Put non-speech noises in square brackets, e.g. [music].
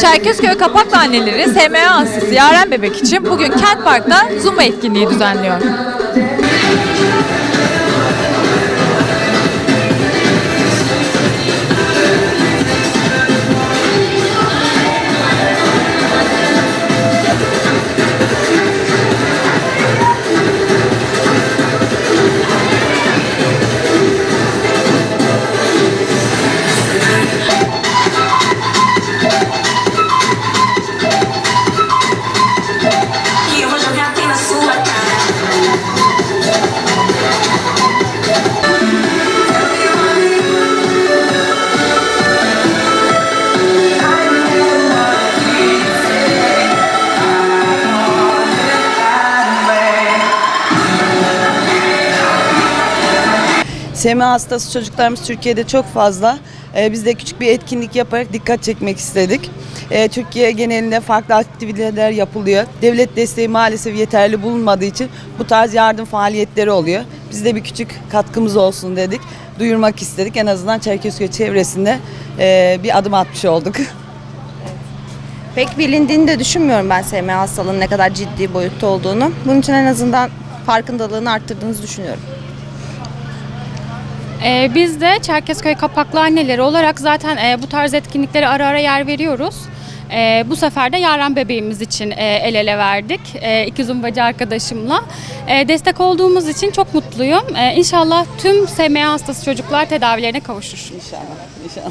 Çerkezköy Kapaklı Anneleri SMA hastası Yaren Bebek için bugün Kent Park'ta Zumba etkinliği düzenliyor. SMA hastası çocuklarımız Türkiye'de çok fazla. Ee, biz de küçük bir etkinlik yaparak dikkat çekmek istedik. Ee, Türkiye genelinde farklı aktiviteler yapılıyor. Devlet desteği maalesef yeterli bulunmadığı için bu tarz yardım faaliyetleri oluyor. Biz de bir küçük katkımız olsun dedik. Duyurmak istedik. En azından Çerkezköy çevresinde e, bir adım atmış olduk. [laughs] Pek bilindiğini de düşünmüyorum ben SMA hastalığının ne kadar ciddi boyutta olduğunu. Bunun için en azından farkındalığını arttırdığınızı düşünüyorum. Ee, biz de Çerkezköy Kapaklı Anneleri olarak zaten e, bu tarz etkinliklere ara ara yer veriyoruz. E, bu sefer de Yaren bebeğimiz için e, el ele verdik. E, iki zumbacı arkadaşımla. E, destek olduğumuz için çok mutluyum. E, inşallah tüm SMA hastası çocuklar tedavilerine kavuşur. İnşallah. İnşallah.